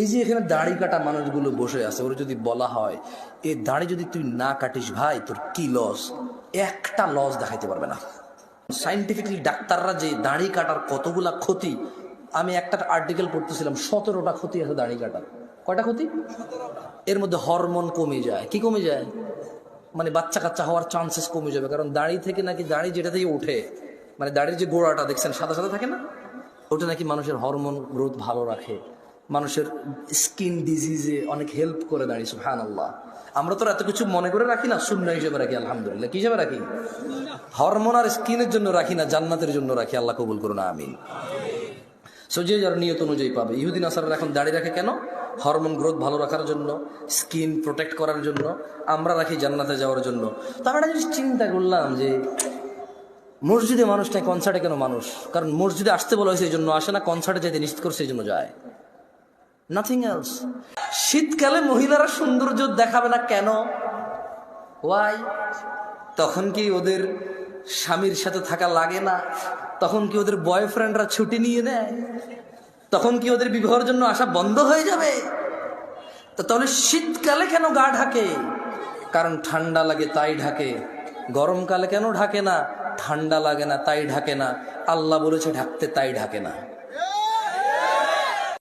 এই যে এখানে দাড়ি কাটা মানুষগুলো বসে আছে ওরা যদি বলা হয় এ দাড়ি যদি তুই না কাটিস ভাই তোর কি লস একটা লস দেখাইতে পারবে না। সাইন্টিফিকলি ডাক্তাররা যে দাড়ি কাটার কতগুলা ক্ষতি আমি একটা আর্টিকেল পড়তেছিলাম সতেরোটা ক্ষতি আছে দাড়ি কাটার। কয়টা ক্ষতি? এর মধ্যে হরমোন কমে যায়। কি কমে যায়? মানে বাচ্চা কাচ্চা হওয়ার চান্সেস কমে যাবে কারণ দাড়ি থেকে নাকি দাড়ি যেটা থেকে ওঠে মানে দাড়ির যে গোড়াটা দেখছেন সাদা সাদা থাকে না? ওটা নাকি মানুষের হরমোন গ্রোথ ভালো রাখে। মানুষের স্কিন ডিজিজে অনেক হেল্প করে দাঁড়িয়ে সুহান আল্লাহ আমরা তো এত কিছু মনে করে রাখি না, শূন্য হিসেবে রাখি, আলহামদুলিল্লাহ। কি হিসেবে রাখি? হরমোন আর স্কিনের জন্য রাখি না, জান্নাতের জন্য রাখি, আল্লাহ কবুল করুন, আমিন। সো যে যার নিয়ত অনুযায়ী পাবে। ইহুদিন আসার এখন দাঁড়িয়ে রাখে কেন? হরমোন গ্রোথ ভালো রাখার জন্য, স্কিন প্রোটেক্ট করার জন্য, আমরা রাখি জান্নাতে যাওয়ার জন্য। তো আমরা জিনিস চিন্তা করলাম যে, মসজিদে মানুষ নাই কনসার্টে কেন মানুষ? কারণ মসজিদে আসতে বলা হয়েছে, এই জন্য আসে না কনসার্টে যেতে নিশ্চিত করছে, এই জন্য যায়। নাথিং এলস শীতকালে মহিলারা সৌন্দর্য দেখাবে না কেন? ওয়াই তখন কি ওদের স্বামীর সাথে থাকা লাগে না? তখন কি ওদের বয়ফ্রেন্ডরা ছুটি নিয়ে নেয়? তখন কি ওদের বিবাহের জন্য আসা বন্ধ হয়ে যাবে? তো তাহলে শীতকালে কেন গা ঢাকে? কারণ ঠান্ডা লাগে তাই ঢাকে। গরমকালে কেন ঢাকে না? ঠান্ডা লাগে না তাই ঢাকে না। আল্লাহ বলেছে ঢাকতে তাই ঢাকে না।